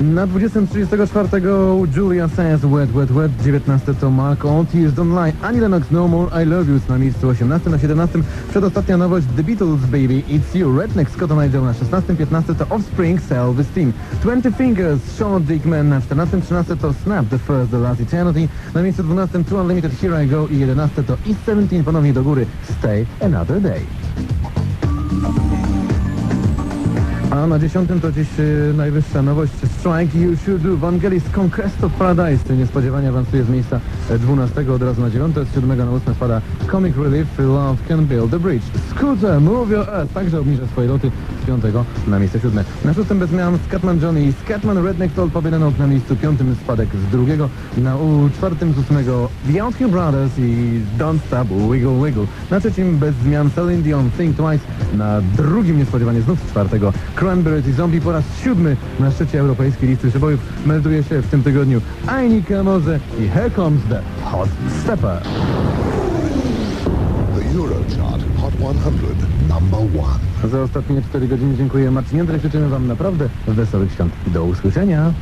Na 20.34 Julia Says Wet Wet Wet, 19 to Mark Tears Don't Lie, Annie Lennox No More, I Love You na miejscu 18, na 17 przedostatnia nowość The Beatles Baby It's You, Redneck Scott Nigel na 16, 15 to Offspring Self Esteem, 20 Fingers Sean Dickman na 14, 13 to Snap The First The Last Eternity, na miejscu 12 Two Unlimited Here I Go i 11 to East 17 ponownie do góry. Stay Another Day. A na dziesiątym to dziś e, najwyższa nowość. Strike You Should Do. Vangelis Conquest of Paradise. Niespodziewanie awansuje z miejsca e, 12 od razu na 9 z 7 na 8 spada Comic Relief. Love Can Build the Bridge. Scooter Move Your Earth także obniża swoje loty z 5 na miejsce 7 Na szóstym bez zmian Scatman Johnny. I Scatman Redneck Toll Pobiedenok na miejscu 5 spadek z drugiego na u czwartym z 8 The Outhill Brothers i Don't Stop Wiggle Wiggle. Na trzecim bez zmian Celine Dion. Think Twice. Na drugim niespodziewanie znów z czwartego Cranberries i Zombie po raz siódmy na szczycie europejskiej listy przebojów melduje się w tym tygodniu Ainika Moze i Here Comes the Hot Stepper. The Eurochart Hot 100, number one. Za ostatnie 4 godziny dziękuję Marcin Jędrek. Życzymy Wam naprawdę wesołych świąt. Do usłyszenia.